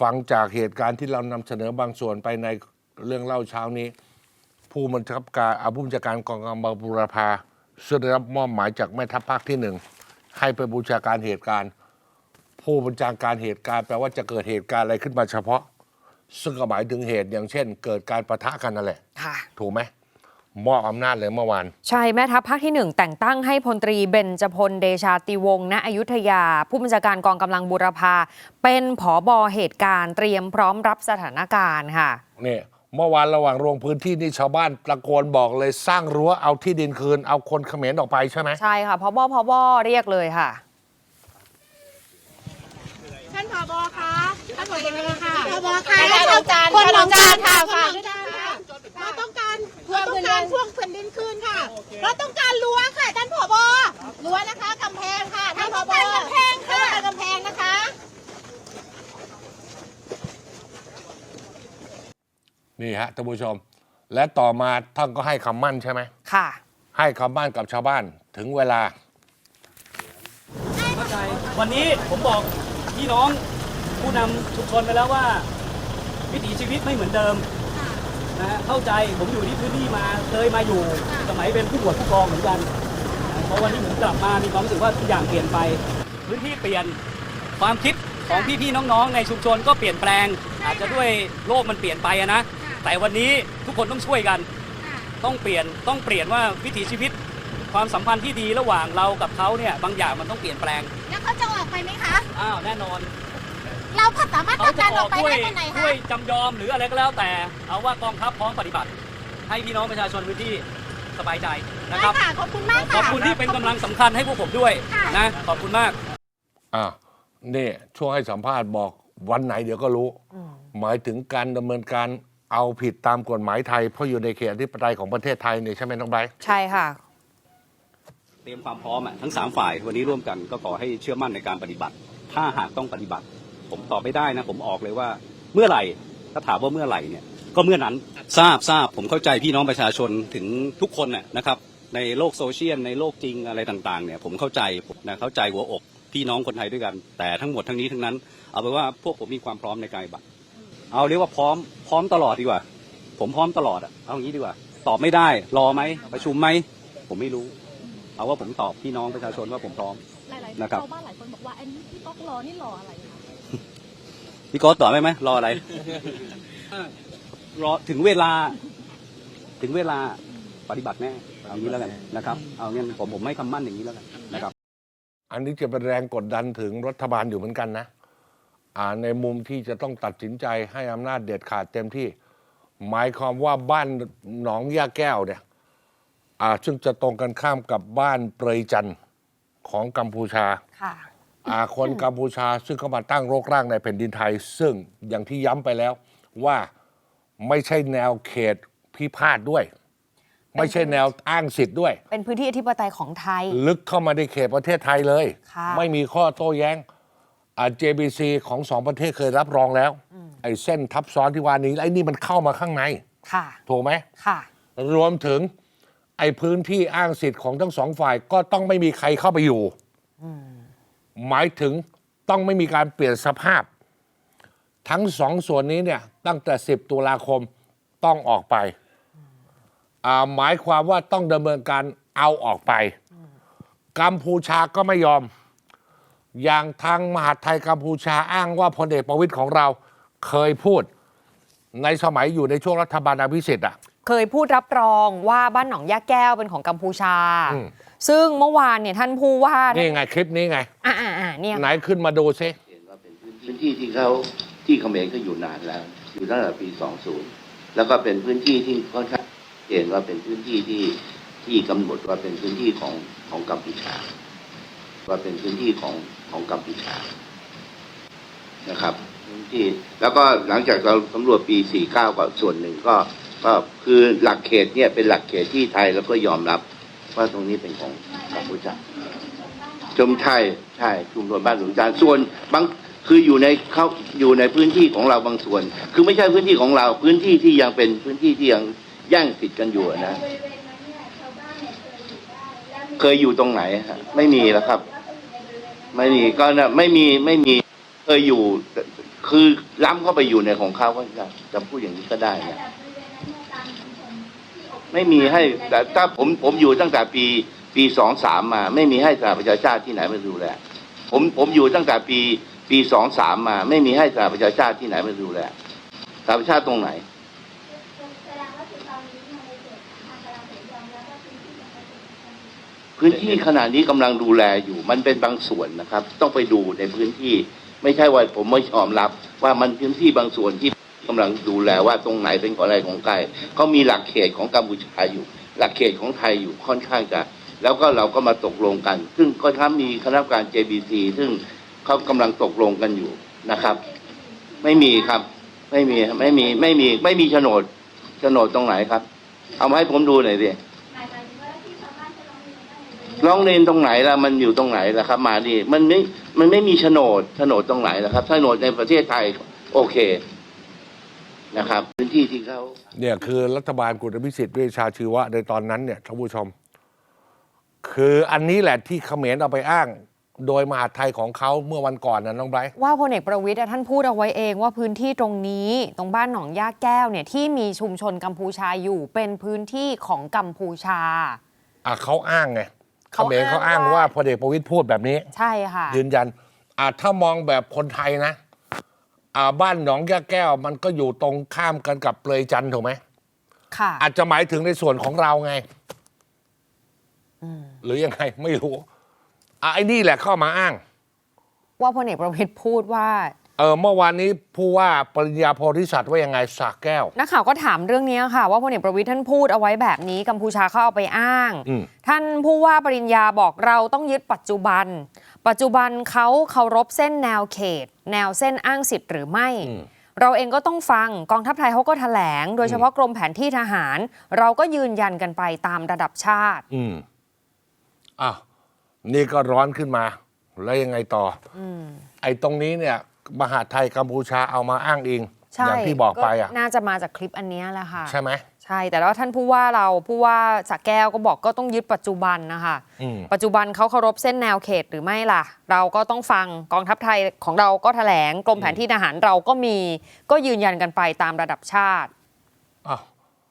ฟังจากเหตุการณ์ที่เรานำเสนอบางส่วนไปในเรื่องเล่าเช้านี้ ผู้บัญชาการอาผู้บัญชาการกองกำลังบุรพาซึ่งได้รับมอบหมายจากแม่ทัพภาคที่หนึ่งให้ไปบูชาการเหตุการณ์ ผู้บัญชาการเหตุการณ์แปลว่าจะเกิดเหตุการณ์อะไรขึ้นมาเฉพาะ ซึ่งก็หมายถึงเหตุอย่างเช่น เกิดการประทะกันนั่นแหละ ค่ะ ถูกไหม มอบอำนาจเลยเมื่อวาน ใช่แม่ทัพภาคที่หนึ่งแต่งตั้งให้พลตรีเบญจพลเดชาติวงศ์ณอยุธยา ผู้บัญชาการกองกำลังบูรพาเป็นผอบอเหตุการณ์เตรียมพร้อมรับสถานการณ์ค่ะเนี่ยเมื่อวานระหว่างลงพื้นที่นี่ชาวบ้านตะโกนบอกเลยสร้างรั้วเอาที่ดินคืน เอาคนเขมรออกไปใช่ไหมใช่ค่ะพอบอพอบอเรียกเลยค่ะท่านผบคะท่านผบค่ะผบค่ะค่ะท่านรองจานคนท่านรรอองงจาจานนค่ะ เราต้องการรั้วค่ะท่านผบรั้วนะคะกำแพงค่ะท่านผบกำแพงค่ะกำแพงนะคะ นี่ฮะท่านผู้ชม และต่อมาท่านก็ให้คำมั่นใช่ไหมค่ะ ให้คำมั่นกับชาวบ้านถึงเวลา เข้าใจวันนี้ผมบอกพี่น้องผู้นำชุมชนไปแล้วว่า วิถีชีวิตไม่เหมือนเดิม นะฮะเข้าใจผมอยู่ที่พื้นที่มาเคยมาอยู่สมัยเป็นผู้บวชผู้กองเหมือนกันนะเพราะวันนี้ผมกลับมามีความรู้สึกว่าทุกอย่างเปลี่ยนไป พื้นที่เปลี่ยนความคิดของพี่ๆน้องๆ ในชุมชนก็เปลี่ยนแปลง อาจจะด้วยโลกมันเปลี่ยนไปอะนะแต่วันนี้ทุกคนต้องช่วยกัน ต้องเปลี่ยนต้องเปลี่ยนว่าวิถีชีวิตความสัมพันธ์ที่ดีระหว่างเรากับเขาเนี่ยบางอย่างมันต้องเปลี่ยนแปลงแล้วเขาจะออกไปไหมคะอ้าวแน่นอน เราสามารถเขาทำจะการออออกกไปด้วยได้ตอนไหนคะด้วยจำยอมหรืออะไรก็แล้วแต่ เอาว่ากองทัพพร้อมปฏิบัติ ให้พี่น้องประชาชนพื้นที่สบายใจนะได้ครับ ค่ะ ขอบคุณมากขค่ะ อบคุณที่เป็นกำลังสำคัญให้พวกผมด้วยค่ะ นะ ขอบคุณมาก อ่านี่ช่วงให้สัมภาษณ์บอกวันไหนเดี๋ยวก็รู้ หมายถึงการดำเนินการเอาผิดตามกฎหมายไทย เพราะอยู่ในเขตอธิปไตยของประเทศไทยเนี่ยใช่ไหมน้องไบร์ท ใช่ค่ะ เตรียมความพร้อมอะทั้งสามฝ่ายวันนี้ร่วมกันก็ขอให้เชื่อมั่นในการปฏิบัติ ถ้าหากต้องปฏิบัติ ผมตอบไม่ได้นะผมออกเลยว่าเมื่อไหร่ถ้าถามว่าเมื่อไหร่เนี่ยก็เมื่อนั้นทราบทราบผมเข้าใจพี่น้องประชาชนถึงทุกคนน่ะนะครับ ในโลกโซเชียลในโลกจริงอะไรต่างๆเนี่ยผมเข้าใจผมนะเข้าใจหัวอก พี่น้องคนไทยด้วยกัน แต่ทั้งหมดทั้งนี้ทั้งนั้น เอาไปนว่าพวกผมมีความพร้อมในการปฏิบัติเอาเรียกว่าพร้อมพร้อมตลอดดีกว่า ผมพร้อมตลอดอะเอางี้ดีกว่า ตอบไม่ได้ รอไหมประชุมไหมผมไม่รู้ เอาว่าผมตอบพี่น้องประชาชนว่าผมพร้อมหลายๆนะครับชาวบ้านหลายคนบอกว่าอันนี้พี่ต๊อกรอนี่รออะไรคะ พี่โก๊อตตอบได้ไหมรออะไร รอถึงเวลา ถึงเวลาปฏิบัติแน่เอางี้แล้วกันนะครับ เอางี้ผมผมไม่คำมั่นอย่างนี้แล้วกันนะครับ อันนี้จะเป็นแรงกดดันถึงรัฐบาลอยู่เหมือนกันนะอ่าในมุมที่จะต้องตัดสินใจให้อำนาจเด็ดขาดเต็มที่ หมายความว่าบ้านหนองยาแก้วเนี่ยอ่าซึ่งจะตรงกันข้ามกับบ้านเปรยจันทร์ของกัมพูชาค่ะ อาคนกัมพูชาซึ่งเขามาตั้งโรคร่างในแผ่นดินไทย ซึ่งอย่างที่ย้ำไปแล้วว่าไม่ใช่แนวเขตพิพาทด้วย ไม่ใช่แนวอ้างสิทธิ์ด้วย เป็นพื้นที่อธิปไตยของไทย ลึกเข้ามาในเขตประเทศไทยเลย ค่ะ ไม่มีข้อโต้แย้งอ่า JBC ของสองประเทศเคยรับรองแล้วไอ้เส้นทับซ้อนที่ว่านี้ไอ้นี่มันเข้ามาข้างใน ค่ะ ถูกไหม ค่ะ รวมถึงไอ้พื้นที่อ้างสิทธิ์ของทั้งสองฝ่ายก็ต้องไม่มีใครเข้าไปอยู่ หมายถึงต้องไม่มีการเปลี่ยนสภาพ ทั้งสองส่วนนี้เนี่ยตั้งแต่ 10 ตุลาคมต้องออกไป หมายความว่าต้องดำเนินการเอาออกไป กัมพูชาก็ไม่ยอม อย่างทางมหาไทยกัมพูชาอ้างว่าพลเอกประวิตยของเราเคยพูดในสมัยอยู่ในช่วงรัฐบาลอภิสิทธิ์อะ เคยพูดรับรองว่าบ้านหนองยาแก้วเป็นของกัมพูชา อืม ซึ่งเมื่อวานเนี่ยท่านผู้ว่านี่ไงคลิปนี้ไง อ่าอ่าเนี่ยไหนขึ้นมาดูซิเห็นว่าเป็นพื้นที่ที่เขาที่เขมรก็อยู่นานแล้ว อยู่ตั้งแต่ปี 20 แล้วก็เป็นพื้นที่ที่ค่อนข้างเห็นว่าเป็นพื้นที่ที่ที่กำหนดว่าเป็นพื้นที่ของของกัมพูชา ว่าเป็นพื้นที่ของของกัมพูชานะครับพื้นที่แล้วก็หลังจากเราสำรวจปี 49ก็ส่วนหนึ่งก็ ก็คือหลักเขตเนี่ยเป็นหลักเขตที่ไทยแล้วก็ยอมรับว่าตรงนี้เป็นของกัมพูชาชมใช่ใช่ชุมชนบ้านหลวงจานส่วนบางคืออยู่ในเขาอยู่ในพื้นที่ของเราบางส่วน คือไม่ใช่พื้นที่ของเราพื้นที่ที่ยังเป็นพื้นที่ที่ยังแย่งสิทธิ์กันอยู่นะเคยอยู่ตรงไหนฮะไม่มีแล้วครับ ไม่มีก็นะไม่มีไม่มีเคยอยู่ คือล้ำเข้าไปอยู่ในของเขาก็จะจะพูดอย่างนี้ก็ได้นะ ไม่มีให้แต่ถ้าผมผมอยู่ตั้งแต่ปีปีสองสามมา ไม่มีให้สหประชาชาติที่ไหนมาดูแลผมผมอยู่ตั้งแต่ปีปีสองสามมา ไม่มีให้สหประชาชาติที่ไหนมาดูแลสหประชาชาติตรงไหนพื้นที่ขณะนี้กำลังดูแลอยู่ มันเป็นบางส่วนนะครับ ต้องไปดูในพื้นที่ ไม่ใช่ว่าผมไม่ยอมรับ ว่ามันพื้นที่บางส่วนที่ กำลังดูแลว่าตรงไหนเป็นของอะไรของใครเขามีหลักเขตของกัมพูชาอยู่ หลักเขตของไทยอยู่ค่อนข้างจะแล้วก็เราก็มาตกลงกัน ซึ่งก็ทั้มีคณะกรรมการ JBC ซึ่งเขากำลังตกลงกันอยู่นะครับ ไม่มีครับ ไม่มีไม่มีไม่มีไม่มีโฉนดโฉนดตรงไหนครับ เอามาให้ผมดูหน่อยดิร้องเรียนตรงไหนล่ะมันอยู่ตรงไหนล่ะครับ มาดิมันไม่มันไม่มีโฉนดโฉนดตรงไหนล่ะครับโฉนดในประเทศไทย โอเค นะครับ พื้นที่ที่เขาเนี่ยคือรัฐบาลกุฎพิสิทธิ์เวชชาชีวะในตอนนั้นเนี่ยท่านผู้ชม คืออันนี้แหละที่เขมรเอาไปอ้าง โดยมหาดไทยของเขาเมื่อวันก่อนนะน้องไบรท์ว่าพลเอกประวิทย์อะท่านพูดเอาไว้เองว่าพื้นที่ตรงนี้ตรงบ้านหนองย่าแก้วเนี่ยที่มีชุมชนกัมพูชาอยู่เป็นพื้นที่ของกัมพูชา อะเขาอ้างไงเขเขามรเขาอ้างอ้างว่าว่าพลเอกประวิตยพูดแบบนี้ ใช่ค่ะยืนยันอะถ้ามองแบบคนไทยนะ อ่าบ้านหนองยาแก้วมันก็อยู่ตรงข้ามกันกับเปลยจันทร์ถูกไหมค่ะ อาจจะหมายถึงในส่วนของเราไงหรือยังไงไม่รู้อะไอ้นี่แหละเข้ามาอ้าง ว่าพลเอกประวิทย์พูดว่า เออเมื่อวานนี้ผู้ว่าปริญญาโพธิสัตว์ว่ายังไงสากแก้ว นักข่าวก็ถามเรื่องนี้ค่ะ ว่าพลเอกประวิทย์ท่านพูดเอาไว้แบบนี้กัมพูชาเขาเอาไปอ้างอืมท่านผู้ว่าปริญญาบอกเราต้องยึดปัจจุบัน ปัจจุบันเขาเคารพเส้นแนวเขต แนวเส้นอ้างสิทธิ์หรือไม่เราเองก็ต้องฟังกองทัพไทยเขาก็แถลง โดยเฉพาะกรมแผนที่ทหาร เราก็ยืนยันกันไปตามระดับชาติ อืมอ้าวนี่ก็ร้อนขึ้นมา แล้วยังไงต่ออไอ้ตรงนี้เนี่ย มหาดไทยกัมพูชาเอามาอ้างอิงใช่อย่างที่บอกไปอะน่าจะมาจากคลิปอันเนี้ยแหละค่ะ ใช่ไหม ใช่ แต่ว่าท่านผู้ว่าเราผู้ว่าสักแก้วก็บอกก็ต้องยึดปัจจุบันนะคะ อืม ปัจจุบันเขาเคารพเส้นแนวเขตหรือไม่ล่ะ เราก็ต้องฟังกองทัพไทยของเราก็แถลงกรมแผนที่ทหารเราก็มี ก็ยืนยันกันไปตามระดับชาติ อ้าว